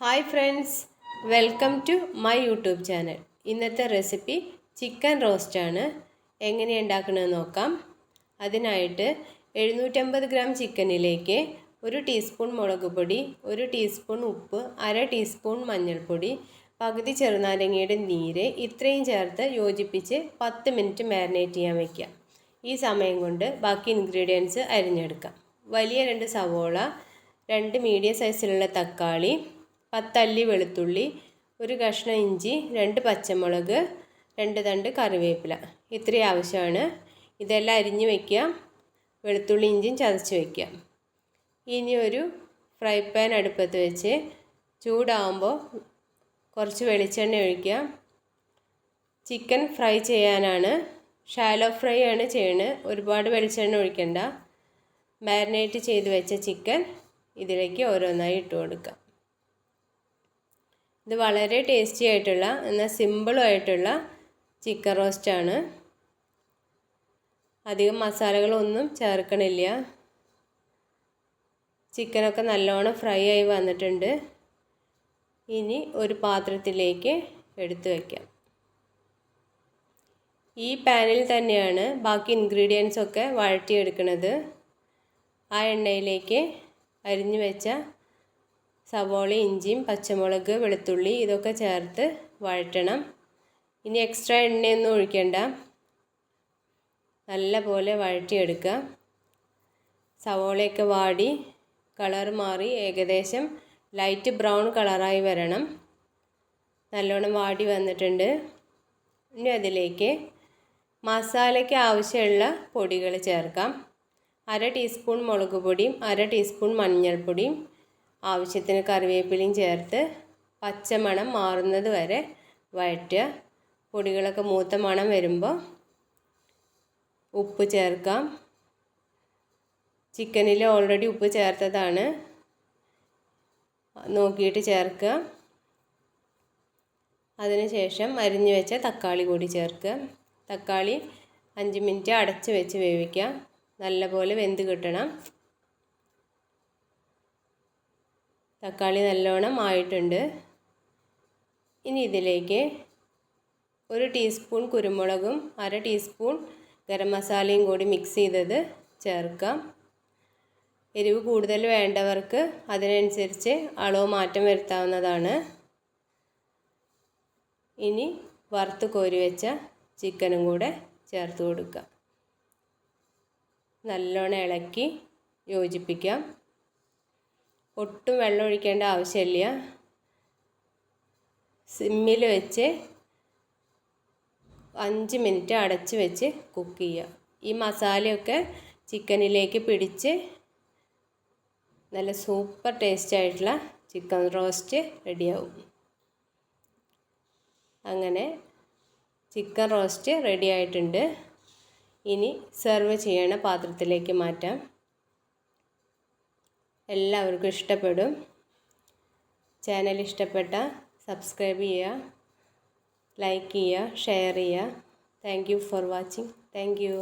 Hi friends welcome to my YouTube channel ഇന്നത്തെ recipe chicken റോസ്റ്റാണ് എങ്ങനെ ഉണ്ടാക്കണമെന്ന് നോക്കാം. അതിനായിട്ട് എഴുന്നൂറ്റമ്പത് ഗ്രാം ചിക്കനിലേക്ക് ഒരു ടീസ്പൂൺ മുളക് പൊടി ഒരു ടീസ്പൂൺ ഉപ്പ് അര ടീസ്പൂൺ മഞ്ഞൾപ്പൊടി പകുതി ചെറുനാരങ്ങയുടെ നീര് ഇത്രയും ചേർത്ത് യോജിപ്പിച്ച് പത്ത് മിനിറ്റ് മാരിനേറ്റ് ചെയ്യാൻ വയ്ക്കാം ഈ സമയം കൊണ്ട് ബാക്കി ഇൻഗ്രീഡിയൻസ് അരിഞ്ഞെടുക്കാം. വലിയ രണ്ട് സവോള രണ്ട് മീഡിയം സൈസിലുള്ള തക്കാളി പത്തല്ലി വെളുത്തുള്ളി ഒരു കഷ്ണം ഇഞ്ചി രണ്ട് പച്ചമുളക് രണ്ട് തണ്ട് കറിവേപ്പില. ഇത്രയും ആവശ്യമാണ്. ഇതെല്ലാം അരിഞ്ഞ് വയ്ക്കുക വെളുത്തുള്ളി ഇഞ്ചിയും ചതച്ച് വയ്ക്കുക ഇനി ഒരു ഫ്രൈ പാൻ അടുപ്പത്ത് വെച്ച് ചൂടാകുമ്പോൾ കുറച്ച് വെളിച്ചെണ്ണ ഒഴിക്കുക. ചിക്കൻ ഫ്രൈ ചെയ്യാനാണ്. ഷാലോ ഫ്രൈ ആണ് ചെയ്യുന്നത് ഒരുപാട് വെളിച്ചെണ്ണ ഒഴിക്കണ്ട. മാരിനേറ്റ് ചെയ്ത് വെച്ച ചിക്കൻ ഇതിലേക്ക് ഓരോന്നായി ഇട്ട് കൊടുക്കാം ഇത് വളരെ ടേസ്റ്റി ആയിട്ടുള്ള എന്നാൽ സിമ്പിളും ആയിട്ടുള്ള ചിക്കൻ റോസ്റ്റാണ് അധികം മസാലകളൊന്നും ചേർക്കണില്ല. ചിക്കനൊക്കെ നല്ലോണം ഫ്രൈ ആയി വന്നിട്ടുണ്ട്. ഇനി ഒരു പാത്രത്തിലേക്ക് എടുത്തു വയ്ക്കാം ഈ പാനിൽ തന്നെയാണ് ബാക്കി ഇൻഗ്രീഡിയൻസ് ഒക്കെ വഴറ്റിയെടുക്കുന്നത് ആ എണ്ണയിലേക്ക് അരിഞ്ഞു വെച്ച സവോള ഇഞ്ചിയും പച്ചമുളക് വെളുത്തുള്ളി ഇതൊക്കെ ചേർത്ത് വഴറ്റണം. ഇനി എക്സ്ട്രാ എണ്ണയൊന്നും ഒഴിക്കണ്ട. നല്ല പോലെ വഴറ്റിയെടുക്കുക. സവോളയൊക്കെ വാടി കളർ മാറി ഏകദേശം ലൈറ്റ് ബ്രൗൺ കളറായി വരണം. നല്ലോണം വാടി വന്നിട്ടുണ്ട്. ഇനി അതിലേക്ക് മസാലയ്ക്ക് ആവശ്യമുള്ള പൊടികൾ ചേർക്കാം. അര ടീസ്പൂൺ മുളക് പൊടിയും അര ടീസ്പൂൺ മഞ്ഞൾപ്പൊടിയും ആവശ്യത്തിന് കറിവേപ്പിലയും ചേർത്ത് പച്ചമണം മാറുന്നത് വരെ വഴറ്റുക. പൊടികളൊക്കെ മൂത്ത മണം വരുമ്പോൾ ഉപ്പ് ചേർക്കാം. ചിക്കനിൽ ഓൾറെഡി ഉപ്പ് ചേർത്തതാണ്. നോക്കിയിട്ട് ചേർക്കുക. അതിനുശേഷം അരിഞ്ഞു വെച്ച തക്കാളി കൂടി ചേർക്കുക. തക്കാളി അഞ്ച് മിനിറ്റ് അടച്ച് വെച്ച് വേവിക്കുക നല്ലപോലെ വെന്ത് കിട്ടണം. തക്കാളി നല്ലോണം ആയിട്ടുണ്ട്. ഇനി ഇതിലേക്ക് ഒരു ടീസ്പൂൺ കുരുമുളകും അര ടീസ്പൂൺ ഗരം മസാലയും കൂടി മിക്സ് ചെയ്തത് ചേർക്കാം. എരിവ് കൂടുതൽ വേണ്ടവർക്ക് അതിനനുസരിച്ച് അളവ് മാറ്റം വരുത്താവുന്നതാണ്. ഇനി വറുത്ത് കോരി വെച്ച ചിക്കനും കൂടെ ചേർത്ത് കൊടുക്കാം. നല്ലോണം ഇളക്കി യോജിപ്പിക്കാം. ഒട്ടും വെള്ളം ഒഴിക്കേണ്ട ആവശ്യമില്ല. സിമ്മിൽ വെച്ച് അഞ്ച് മിനിറ്റ് അടച്ച് വെച്ച് കുക്ക് ചെയ്യുക. ഈ മസാലയൊക്കെ ചിക്കനിലേക്ക് പിടിച്ച് നല്ല സൂപ്പർ ടേസ്റ്റ് ആയിട്ടുള്ള ചിക്കൻ റോസ്റ്റ് റെഡിയാവും. അങ്ങനെ ചിക്കൻ റോസ്റ്റ് റെഡി ആയിട്ടുണ്ട് ഇനി സെർവ് ചെയ്യണ പാത്രത്തിലേക്ക് മാറ്റാം. എല്ലാവർക്കും ഇഷ്ടപ്പെടും. ചാനൽ ഇഷ്ടപ്പെട്ട സബ്സ്ക്രൈബ് ചെയ്യുക ലൈക്ക് ചെയ്യുക ഷെയർ ചെയ്യുക. Thank you for watching thank you